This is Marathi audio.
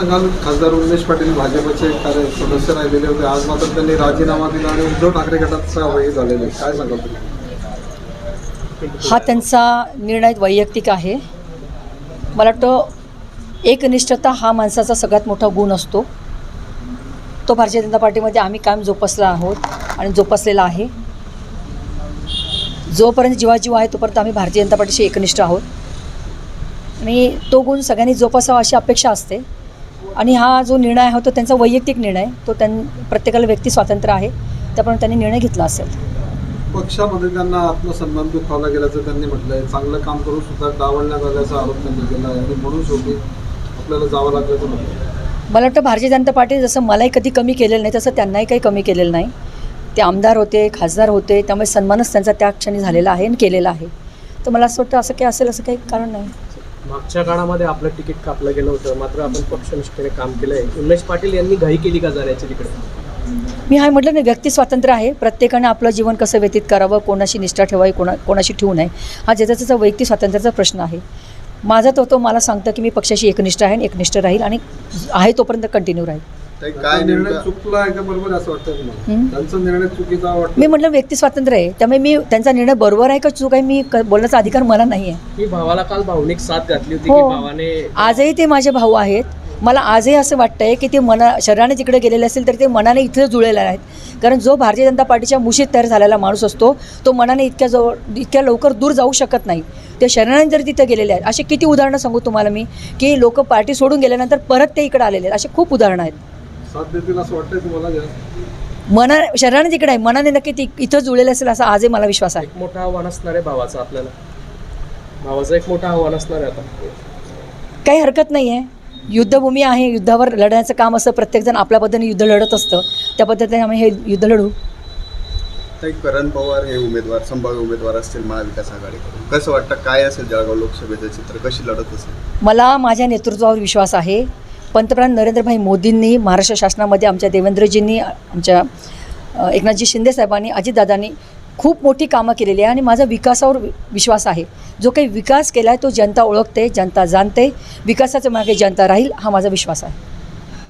काल खासदार उमेश पाटील भाजपचे कार्य सदस्य राहिलेले होते. आज मात्र त्यांनी राजीनामा दिला आणि उद्धव ठाकरे गटात सहभागी झालेले काय सांगाल तुम्ही? हा त्यांचा निर्णय वैयक्तिक आहे. मला वाटतं एकनिष्ठता हा माणसाचा सगळ्यात मोठा गुण असतो. तो भारतीय जनता पार्टीमध्ये आम्ही कायम जोपासला आहोत आणि जोपासलेला आहे. जोपर्यंत जीवाजीव आहे तोपर्यंत आम्ही भारतीय जनता पार्टीशी एकनिष्ठ आहोत. आणि तो गुण सगळ्यांनी जोपासावा अशी अपेक्षा असते. आणि हा जो निर्णय आहे तो त्यांचा वैयक्तिक निर्णय तो त्यां प्रत्येकाला व्यक्ती स्वातंत्र्य आहे त्याप्रमाणे त्यांनी निर्णय घेतला असेल. पक्षामध्ये त्यांना आत्मसन्मान दुखावला गेल्याचं त्यांनी म्हटलंय. चांगलं काम करून सुद्धा डावलण्यात आल्याचा आरोप त्यांनी केला आहे. आणि म्हणून शेवटी आपल्याला जावं लागल्याचं म्हटलं मला वाटतं भारतीय जनता पार्टी जसं मलाही कधी कमी केलेलं नाही तसं त्यांनाही काही कमी केलेलं नाही. ते आमदार होते खासदार होते त्यामुळे सन्मानच त्यांचा त्या क्षणी झालेला आहे आणि केलेला आहे. तर मला असं वाटतं असं काही असेल असं काही कारण नाही. मागच्या काळामध्ये आपलं तिकीट कापलं गेलं होतं मात्र आपण पक्षनिष्ठेने काम केलं आहे उमेश पाटील यांनी घाई केली का जाण्याची तिकडे? मी हा म्हटलं नाही व्यक्ती स्वातंत्र्य आहे. प्रत्येकाने आपलं जीवन कसं व्यतीत करावं कोणाशी निष्ठा ठेवावी कोणा कोणाशी ठेवू नये हा ज्याचा त्याचा वैयक्तिक स्वातंत्र्याचा प्रश्न आहे. माझा तो तो मला सांगतं की मी पक्षाशी एकनिष्ठ आहे आणि एकनिष्ठ राहील आणि आहे तोपर्यंत कंटिन्यू राहील. काय निर्णय चुकला आहे का बरोबर आहे असं वाटतं तुम्हाला? त्यांचा निर्णय चुकीचा वाटतो मी म्हटलं व्यक्ती स्वातंत्र्य आहे. त्यामुळे मी त्यांचा निर्णय बरोबर आहे का चूक आहे? मी क- बोलण्याचा अधिकार मला नाही आहे मी भावाला काल भावनिक साथ घातली होती हो. की भावाने आजही ते माझे भाऊ आहेत. मला आजही असं वाटतंय की ते मना शरीराने तिकडे गेलेले असतील तर ते मनाने इथं जुळलेले आहेत. कारण जो भारतीय जनता पार्टीच्या मुशीत तयार झालेला माणूस असतो तो मनाने इतक्या जवळ इतक्या लवकर दूर जाऊ शकत नाही. ते शरीराने जर तिथं गेलेले आहेत. असे किती उदाहरणं सांगू तुम्हाला मी की लोक पार्टी सोडून गेल्यानंतर परत ते इकडे आलेले आहेत. असे खूप उदाहरणं आहेत. साथ देतील असं वाटतंय तुम्हाला जास्त? मना शरीराने तिकडे आहे मनाने नक्की ती इथं जुळलेलं असेल असा आजही मला विश्वास आहे. एक मोठं आव्हान असणार आहे भावाचं आपल्याला. भावाचं एक मोठं आव्हान असणार आहे आता. काही हरकत नाही आहे युद्धभूमी आहे युद्धावर लढण्याचं काम असं प्रत्येकजण आपल्या पद्धतीने युद्ध लढत असतं. त्या पद्धतीने आम्ही हे युद्ध लढू. ताई करण पवार हे उमेदवार संभाव्य उमेदवार असतील महाविकास आघाडीकडून. कसं वाटतं? काय असेल जळगाव लोकसभेचं चित्र? कशी लढत असेल? मला माझ्या नेतृत्वावर विश्वास आहे. पंतप्रधान नरेंद्रभाई मोदींनी महाराष्ट्र शासनामध्ये आमच्या देवेंद्रजींनी आमच्या एकनाथजी शिंदेसाहेबांनी अजितदादांनी खूप मोठी कामं केलेली आहे आणि माझा विकासावर विश्वास आहे. जो काही विकास केला आहे तो जनता ओळखते जनता जाणते विकासाच्या मागे जनता राहील हा माझा विश्वास आहे.